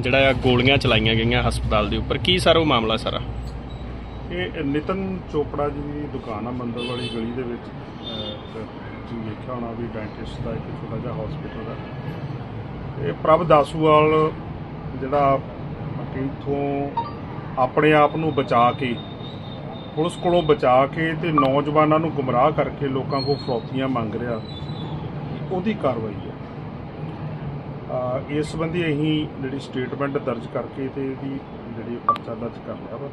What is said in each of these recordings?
ਜਿਹੜਾ ਆ ਗੋਲੀਆਂ ਚਲਾਈਆਂ ਗਈਆਂ ਹਸਪਤਾਲ ਦੇ ਉੱਪਰ। ਕੀ ਸਰ ਉਹ ਮਾਮਲਾ ਸਾਰਾ? ਇਹ ਨਿਤਨ ਚੋਪੜਾ ਜੀ ਦੀ ਦੁਕਾਨ ਆ ਮੰਦਰ ਵਾਲੀ ਗਲੀ ਦੇ ਵਿੱਚ। ਅਹ, ਤੁਸੀਂ ਵੇਖਿਆ ਹੋਣਾ ਵੀ ਡੈਂਟਿਸਟ ਦਾ ਇੱਕ ਛੋਟਾ ਜਿਹਾ ਹਸਪੀਟਲ ਆ। ਇਹ ਪ੍ਰਭ ਦਾਸੂਵਾਲ ਜਿਹੜਾ ਕਿ ਇੱਥੋਂ ਆਪਣੇ ਆਪ ਨੂੰ ਬਚਾ ਕੇ ਪੁਲਿਸ ਕੋਲੋਂ ਬਚਾ ਕੇ ਤੇ ਨੌਜਵਾਨਾਂ ਨੂੰ ਗੁੰਮਰਾਹ ਕਰਕੇ ਲੋਕਾਂ ਕੋਲ ਫਰੋਤੀਆਂ ਮੰਗ ਰਿਹਾ ਉਹਦੀ ਕਾਰਵਾਈ ਇਸ ਸੰਬੰਧੀ ਅਸੀਂ ਜਿਹੜੀ ਸਟੇਟਮੈਂਟ ਦਰਜ ਕਰਕੇ ਤੇ ਇਹਦੀ ਜਿਹੜੀ ਪਰਚਾ ਦਰਜ ਕਰ ਲਿਆ ਵਾ।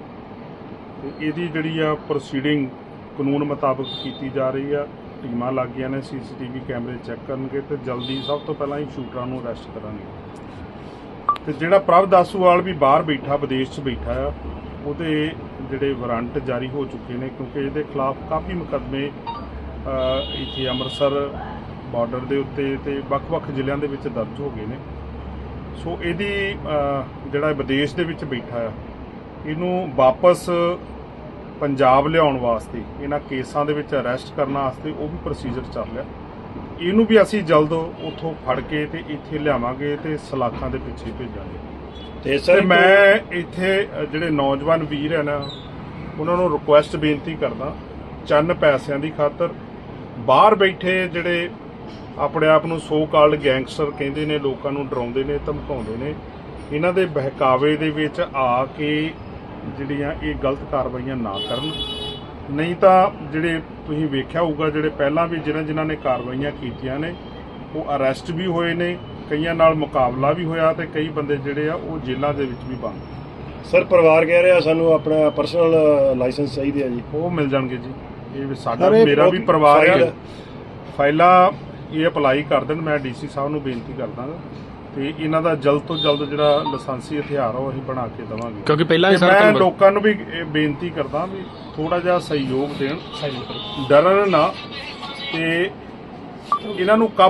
ਤੇ ਇਹਦੀ ਜਿਹੜੀ ਆ ਪ੍ਰੋਸੀਡਿੰਗ ਕਾਨੂੰਨ ਮੁਤਾਬਕ ਕੀਤੀ ਜਾ ਰਹੀ ਆ। ਟੀਮਾਂ ਲੱਗ ਗਈਆਂ ਨੇ, ਸੀਸੀਟੀਵੀ ਕੈਮਰੇ ਚੈੱਕ ਕਰਨਗੇ ਤੇ ਜਲਦੀ ਸਭ ਤੋਂ ਪਹਿਲਾਂ ਹੀ ਸ਼ੂਟਰਾਂ ਨੂੰ ਅਰੈਸਟ ਕਰਾਂਗੇ। ਤੇ ਜਿਹੜਾ ਪ੍ਰਭ ਦਾਸੂਵਾਲ ਵੀ ਬਾਹਰ ਬੈਠਾ, ਵਿਦੇਸ਼ 'ਚ ਬੈਠਾ ਆ, ਉਹਦੇ ਜਿਹੜੇ ਵਾਰੰਟ ਜਾਰੀ ਹੋ ਚੁੱਕੇ ਨੇ ਕਿਉਂਕਿ ਇਹਦੇ ਖਿਲਾਫ ਕਾਫੀ ਮੁਕੱਦਮੇ ਇੱਥੇ ਅੰਮ੍ਰਿਤਸਰ ਬਾਰਡਰ ਦੇ ਉੱਤੇ ਤੇ ਵੱਖ-ਵੱਖ ਜ਼ਿਲ੍ਹਿਆਂ ਦੇ ਵਿੱਚ ਦਰਜ ਹੋ ਗਏ ਨੇ। ਸੋ ਇਹਦੀ ਜਿਹੜਾ ਵਿਦੇਸ਼ ਦੇ ਵਿੱਚ ਬੈਠਾ ਆ ਇਹਨੂੰ ਵਾਪਸ ਪੰਜਾਬ ਲਿਆਉਣ ਵਾਸਤੇ ਇਹਨਾਂ ਕੇਸਾਂ ਦੇ ਵਿੱਚ ਅਰੈਸਟ ਕਰਨ ਵਾਸਤੇ ਉਹ ਵੀ ਪ੍ਰੋਸੀਜਰ ਚੱਲ ਰਿਹਾ। ਇਹਨੂੰ ਵੀ ਅਸੀਂ ਜਲਦ ਉੱਥੋਂ ਫੜ ਕੇ ਤੇ ਇੱਥੇ ਲਿਆਵਾਂਗੇ ਤੇ ਸਲਾਖਾਂ ਦੇ ਪਿੱਛੇ ਭੇਜਾਂਗੇ। ਤੇ ਤੇ ਮੈਂ ਇੱਥੇ ਜਿਹੜੇ ਨੌਜਵਾਨ ਵੀਰ ਹੈ ਨਾ ਉਹਨਾਂ ਨੂੰ ਰਿਕੁਐਸਟ ਬੇਨਤੀ ਕਰਦਾ ਚੰਨ ਪੈਸਿਆਂ ਦੀ ਖਾਤਰ ਬਾਹਰ ਬੈਠੇ ਜਿਹੜੇ ਆਪਣੇ ਆਪ ਨੂੰ ਸੋ ਕਾਲਡ ਗੈਂਗਸਟਰ ਕਹਿੰਦੇ ਨੇ ਲੋਕਾਂ ਨੂੰ ਡਰਾਉਂਦੇ ਨੇ ਧਮਕਾਉਂਦੇ ਨੇ। ਇਹਨਾਂ ਦੇ ਬਹਿਕਾਵੇ ਦੇ ਵਿੱਚ ਆ ਕੇ ਜਿਹੜੀਆਂ ਇਹ ਗਲਤ ਕਾਰਵਾਈਆਂ ਨਾ ਕਰਨ। ਨਹੀਂ ਤਾਂ ਜਿਹੜੇ ਤੁਸੀਂ ਵੇਖਿਆ ਹੋਊਗਾ ਜਿਹੜੇ ਪਹਿਲਾਂ ਵੀ ਜਿਨ੍ਹਾਂ ਜਿਨ੍ਹਾਂ ਨੇ ਕਾਰਵਾਈਆਂ ਕੀਤੀਆਂ ਨੇ ਉਹ ਅਰੈਸਟ ਵੀ ਹੋਏ ਨੇ ਕਈਆਂ ਨਾਲ ਮੁਕਾਬਲਾ ਵੀ ਹੋਇਆ ਤੇ ਕਈ ਬੰਦੇ ਜਿਹੜੇ ਆ ਉਹ ਜੇਲ੍ਹਾਂ ਦੇ ਵਿੱਚ ਵੀ ਬੰਦ। ਸਰ ਪਰਿਵਾਰ ਕਹਿ ਰਿਹਾ ਸਾਨੂੰ ਆਪਣਾ ਪਰਸਨਲ ਲਾਇਸੈਂਸ ਚਾਹੀਦੇ ਆ ਜੀ। ਉਹ ਮਿਲ ਜਾਣਗੇ ਜੀ। ਇਹ ਸਾਡਾ ਮੇਰਾ ਵੀ ਪਰਿਵਾਰ ਹੈ। ਫਾਈਲਾਂ ਇਹ ਅਪਲਾਈ ਕਰ ਦੇਣ ਮੈਂ ਡੀਸੀ ਸਾਹਿਬ ਨੂੰ ਬੇਨਤੀ ਕਰਦਾ ਤੇ ਇਹਨਾਂ ਦਾ ਜਲਦ ਤੋਂ ਜਲਦ ਜਿਹੜਾ ਲਾਇਸੈਂਸੀ ਹਥਿਆਰ ਆ ਉਹ ਅਸੀਂ ਬਣਾ ਕੇ ਦੇਵਾਂਗੇ। ਕਿਉਂਕਿ ਪਹਿਲਾਂ ਹੀ ਤੇ ਸਰ ਮੈਂ ਤੁਹਾਨੂੰ ਲੋਕਾਂ ਨੂੰ ਵੀ ਇਹ ਬੇਨਤੀ ਕਰਦਾ ਵੀ ਥੋੜਾ ਜਿਹਾ ਸਹਿਯੋਗ ਦੇਣ। ਡਰਨ ਨਾ ਤੇ ਇਹਨਾਂ ਨੂੰ ਕਾਬੂ